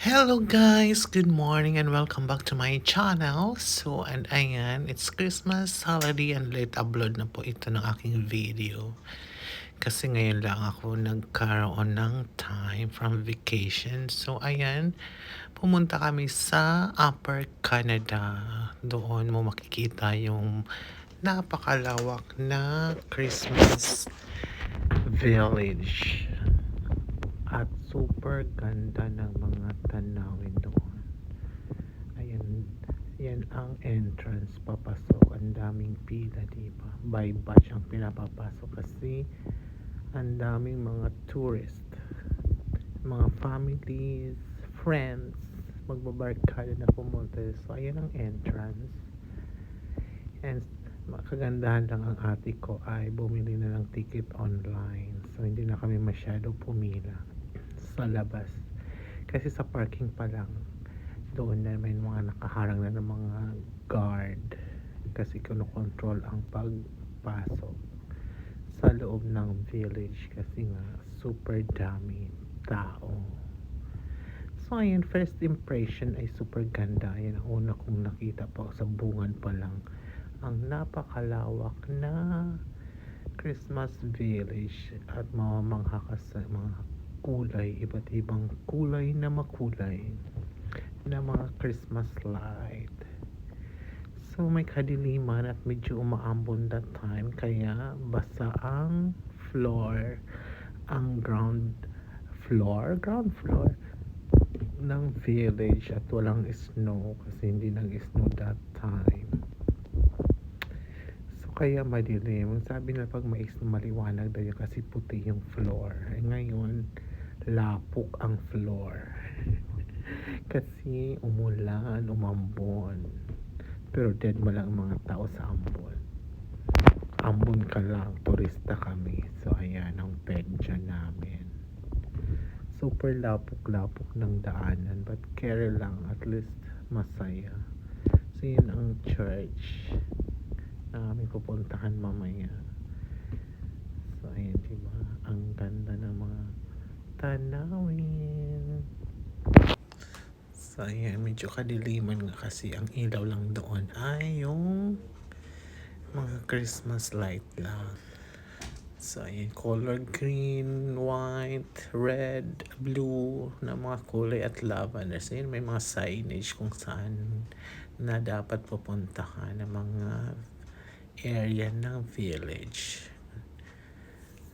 Hello guys! Good morning and welcome back to my channel. So, and ayan, it's Christmas holiday and late upload na po ito ng aking video. Kasi ngayon lang ako nagkaroon ng time from vacation. So, ayan, pumunta kami sa Upper Canada. Doon mo makikita yung napakalawak na Christmas village super ganda ng mga tanawin doon. Ayan, yan ang entrance papasok. Ang daming pila, di ba? By batch ang pinapapasok kasi ang daming mga tourist, mga families, friends, magbabarkada na pumunta. So, ayan ang entrance. And kagandahan lang ang ate ko ay bumili na ng ticket online. So, hindi na kami masyado pumila sa labas. Kasi sa parking pa lang, doon na may mga nakaharang na ng mga guard. Kasi kinokontrol ang pagpasok sa loob ng village kasi nga super dami tao. So ayun, first impression ay super ganda. Yan ang una kong nakita pa sa bungan pa lang. Ang napakalawak na Christmas village at mamamangha ka sa mga kulay, iba't ibang kulay na makulay na mga Christmas light. So may kadiliman at medyo umaambon that time kaya basa ang floor, ang ground floor, ground floor ng village at walang snow kasi hindi nag-snow that time. So kaya madilim. Sabi na pag mais maliwanag daw kasi puti yung floor. Eh, ngayon, lapok ang floor. Kasi umulan, umambon. Pero dead mo lang mga tao sa ambon. Ambon ka lang, turista kami. So ayan ang pedya namin. Super lapok-lapok ng daanan. But care lang, at least masaya. So yun ang church na aming pupuntahan mamaya. So ayan diba, ang ganda ng mga tanawin. So, ayan, medyo kadiliman nga kasi ang ilaw lang doon ay yung mga Christmas light lang. So, ayan, color green, white, red, blue na mga kulay at lavender. So, ayan, may mga signage kung saan na dapat pupuntahan ng mga area ng village.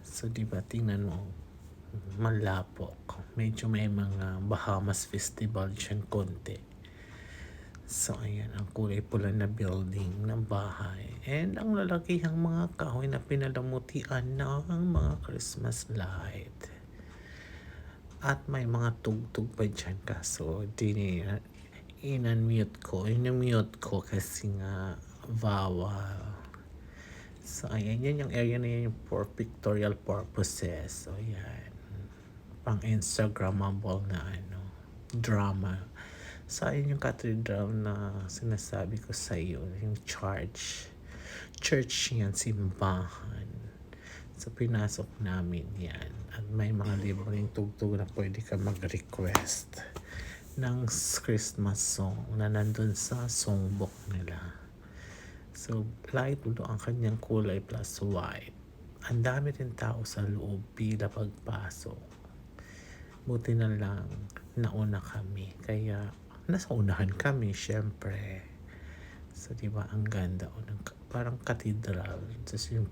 So, di ba, tingnan mo, malapok. Medyo may mga Bahamas Festival dyan konti. So, ayan, ang kulay pula na building ng bahay. And ang lalakihang mga kahoy na pinalamutian ng mga Christmas light. At may mga tugtog pa dyan kaso di in-unmute ko. In-mute ko kasi nga bawal. So, ayan, yan yung area na yan for pictorial purposes. So, ayan pang Instagrammable na ano, drama. Sa ayun yung cathedral na sinasabi ko sa iyo, yung church. Church yan, simbahan. So, pinasok namin yan. At may mga libreng tugtog na pwede ka mag-request ng Christmas song na nandun sa songbook nila. So, light blue ang kanyang kulay plus white. Ang dami rin tao sa loob pila pagpasok buti na lang nauna kami kaya nasa unahan kami syempre so di ba ang ganda o ng, parang cathedral tapos yung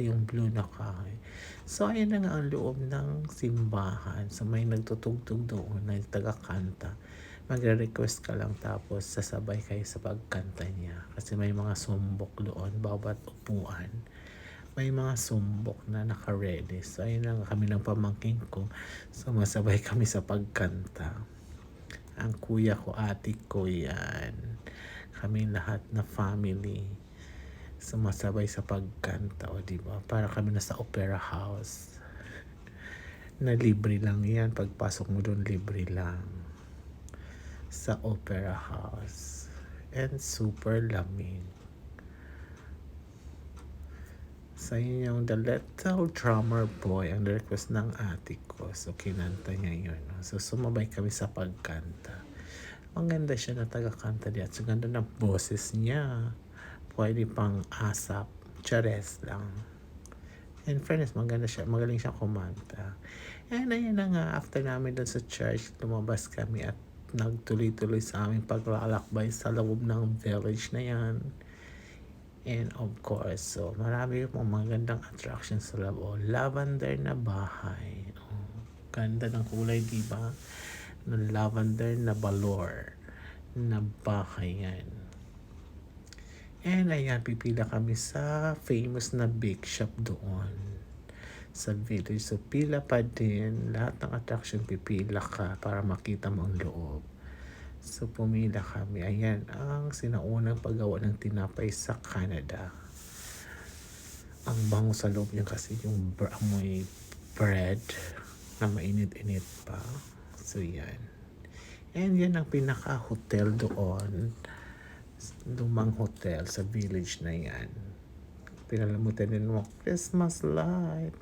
yung blue na kahoy. So, ayun na nga ang loob ng simbahan. So, may nagtutugtog doon na taga-kanta. Magre-request ka lang tapos sasabay kayo sa pagkanta niya. Kasi may mga sumbok doon, bawat upuan may mga sumbok na naka-ready. So, ayun lang kami ng pamangking ko. Sumasabay kami sa pagkanta. Ang kuya ko, ate ko yan. Kami lahat na family. Sumasabay sa pagkanta. O, di? Para kami na sa opera house. Na libre lang yan. Pagpasok mo doon, libre lang. Sa opera house. And super lamig So, yun yung The Little Drummer Boy, ang request ng ate ko. So, kinanta niya yun. So, sumabay kami sa pagkanta. Maganda siya na taga-kanta diyan. So, ganda ng boses niya. Pwede pang asap. Chares lang. In fairness, maganda siya. Magaling siya kumanta. And ayun na nga, after namin doon sa church, lumabas kami at nagtuloy-tuloy sa aming paglalakbay sa loob ng village na yan. And of course, so marami pong magandang attractions sa loob. Oh, lavender na bahay. Oh, ganda ng kulay, di ba? Ng lavender na balor na bahay yan. And ayan, pipila kami sa famous na bake shop doon sa village. So, pila pa din. Lahat ng attraction, pipila ka para makita mo ang loob. So, pumila kami. Ayan, ang sinaunang paggawa ng tinapay sa Canada. Ang bango sa loob niya kasi yung amoy bread na mainit-init pa. So, yan. And yan ang pinaka-hotel doon. Lumang hotel sa village na yan. Pinalamutan din mo, Christmas light.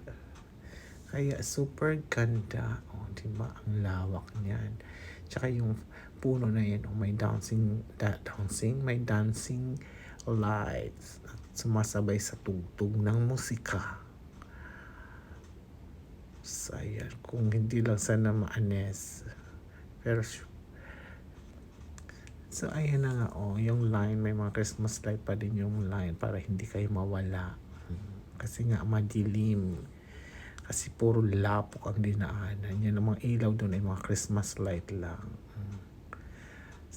Kaya super ganda. O, oh, diba? Ang lawak niyan. Tsaka yung puno na yan, oh, may dancing, da, dancing, may dancing lights. At sumasabay sa tugtog ng musika. So, ayan. Kung hindi lang sana maanes. Pero, so, ayan na nga, oh. Yung line, may mga Christmas light pa din yung line para hindi kayo mawala. Kasi nga, madilim. Kasi puro lapok ang dinaanan. Yan ang mga ilaw doon ay mga Christmas light lang.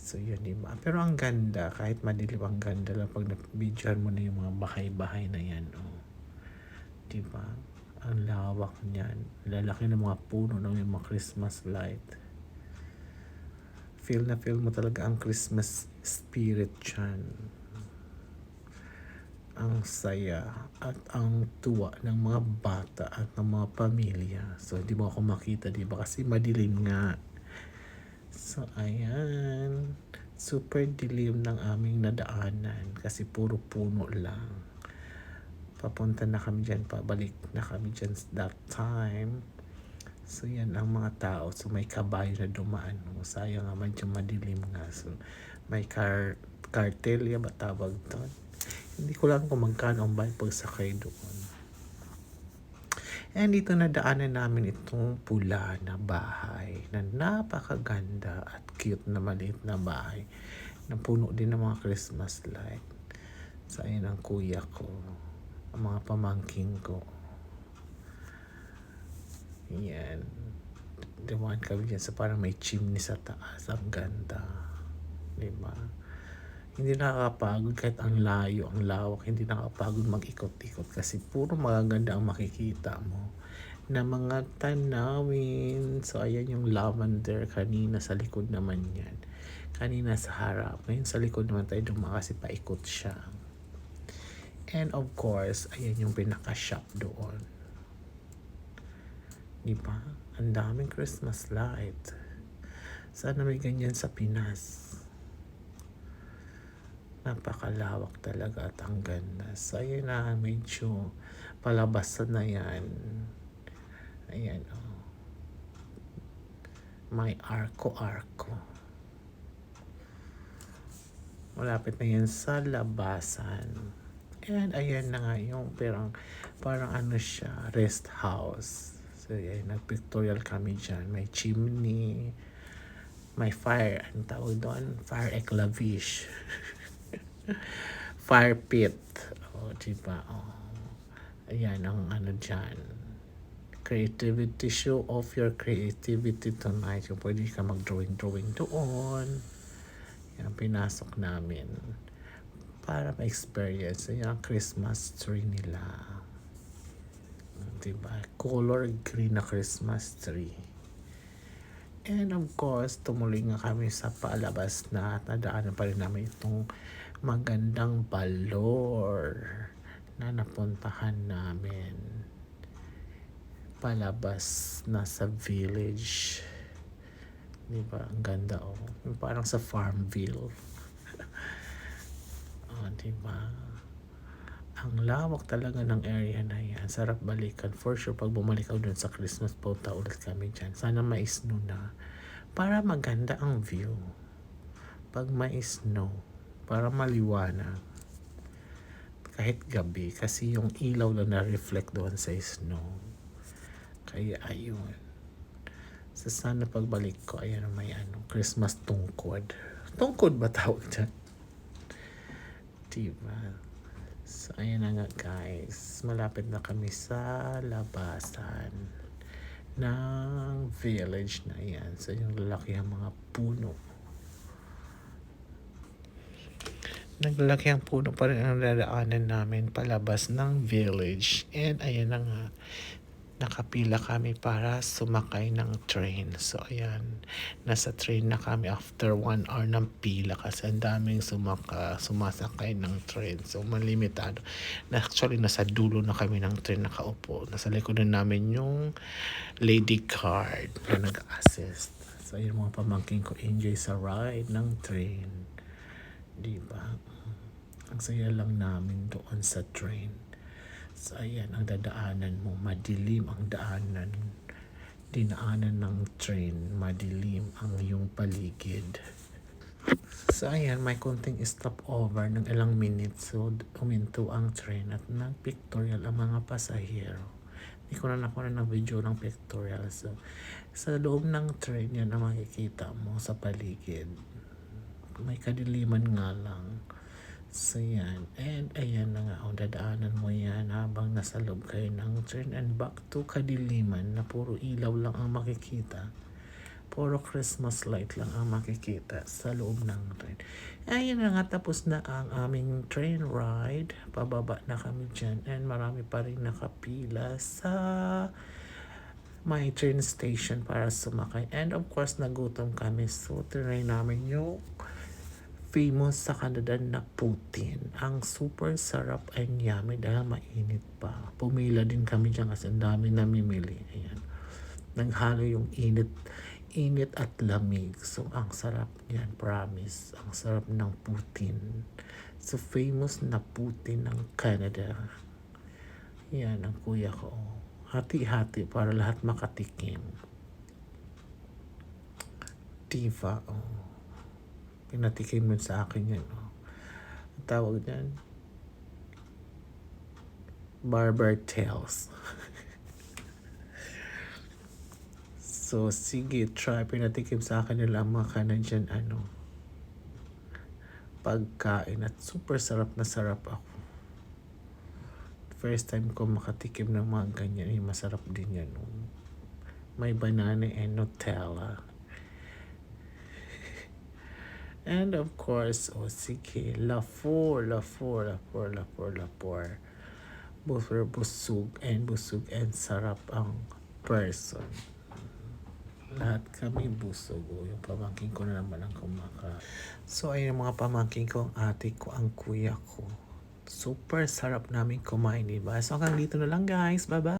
So yun, di ba? Pero ang ganda, kahit madilim ang ganda lang pag nabidyohan mo na yung mga bahay-bahay na yan. Oh. Di ba? Ang lawak niyan. Lalaki ng mga puno ng mga Christmas light. Feel na feel mo talaga ang Christmas spirit dyan ang saya at ang tuwa ng mga bata at ng mga pamilya. So, di mo ako makita, di ba? Kasi madilim nga. So, ayan. Super dilim ng aming nadaanan kasi puro puno lang. Papunta na kami dyan, pabalik na kami dyan that time. So, yan ang mga tao. So, may kabayo na dumaan. O, sayang nga, medyo madilim nga. So, may car cartel, yan ba tawag doon? Hindi ko lang kung magkano ang bayad pagsakay doon. And dito na daanan namin itong pula na bahay na napakaganda at cute na maliit na bahay na puno din ng mga Christmas light. Sa ayan ang kuya ko, ang mga pamangking ko. Yan. Dumaan kami dyan sa parang may chimney sa taas. Ang ganda. Diba? Hindi nakakapagod kahit ang layo, ang lawak, hindi nakakapagod mag-ikot-ikot kasi puro magaganda ang makikita mo na mga tanawin. So, ayan yung lavender kanina sa likod naman yan. Kanina sa harap. Ngayon sa likod naman tayo dumaan kasi paikot siya. And of course, ayan yung pinaka-shop doon. Di ba? Ang daming Christmas light. Sana may ganyan sa Pinas napakalawak talaga at ang ganda. So, ayun na, medyo palabas na yan. Ayan, oh. May arko-arko. Malapit na yan sa labasan. And ayan na nga yung parang, parang ano siya, rest house. So, ayan, nag-pictorial kami dyan. May chimney, may fire, ang tawag doon? Fire eclavish. fire pit. O, oh, diba? Oh. Ayan ang ano dyan. Creativity, show off your creativity tonight. Yung pwede ka mag-drawing-drawing doon. Yan, pinasok namin. Para ma-experience. Yan ang Christmas tree nila. Diba? Color green na Christmas tree. And of course, tumuloy nga kami sa palabas na at nadaanan pa rin namin itong magandang balor na napuntahan namin palabas na sa village di ba ang ganda oh parang sa farmville oh di ba Ang lawak talaga ng area na yan. Sarap balikan. For sure, pag bumalik ako dun sa Christmas, punta ulit kami dyan. Sana may snow na. Para maganda ang view. Pag may snow. Para maliwanag. Kahit gabi. Kasi yung ilaw lang na-reflect doon sa snow. Kaya ayun. So sana pagbalik ko, ayan may ano, Christmas tungkod. Tungkod ba tawag dyan? Diba? So, ayan na nga guys. Malapit na kami sa labasan ng village na yan. So, yung lalaki ang mga puno. Naglalaki ang puno pa rin ang dadaanan namin palabas ng village. And ayan na nga, nakapila kami para sumakay ng train. So ayan, nasa train na kami after one hour ng pila kasi ang daming sumaka, sumasakay ng train. So malimitado. Actually nasa dulo na kami ng train nakaupo. Nasa likod na namin yung lady card na nag-assist. So ayun mga pamangkin ko enjoy sa ride ng train. Di ba? Ang saya lang namin doon sa train. So, ayan, ang dadaanan mo, madilim ang daanan. Dinaanan ng train, madilim ang iyong paligid. So, ayan, may konting stopover ng ilang minutes. So, uminto ang train at nag-pictorial ang mga pasahero. Hindi ko na nakuha ng video ng pictorial. So, sa loob ng train yan ang makikita mo sa paligid. May kadiliman nga lang. So yan. And ayan na nga. O, dadaanan mo yan habang nasa loob kayo ng train and back to kadiliman na puro ilaw lang ang makikita. Puro Christmas light lang ang makikita sa loob ng train. Ayun na nga, tapos na ang aming train ride. Pababa na kami dyan. And marami pa rin nakapila sa my train station para sumakay. And of course, nagutom kami. So, tinry namin yung famous sa Canada na Putin. Ang super sarap and yummy dahil mainit pa. Pumila din kami dyan kasi ang dami namimili. Ayan. Naghalo yung init init at lamig. So, ang sarap niyan, promise. Ang sarap ng Putin. So, famous na Putin ng Canada. Yan, ang kuya ko. Hati-hati para lahat makatikim. Diva, oh. Pinatikim mo sa akin yan. Oh. Ang tawag niyan, Barber Tales. so, sige, try. Pinatikim sa akin nila ang mga Canadian, ano, pagkain. At super sarap na sarap ako. First time ko makatikim ng mga ganyan. Eh, masarap din yan. Oh. May banana and Nutella. And of course, oh sige, La Four, La Four, La Four, La Four, La Four. Both were busog and busog and sarap ang person. Lahat kami busog. Oh, yung pamangkin ko na naman ang kumaka. So, ayun ang mga pamangkin ko, ang ate ko, ang kuya ko. Super sarap namin kumain, diba? So, hanggang dito na lang guys. Bye-bye!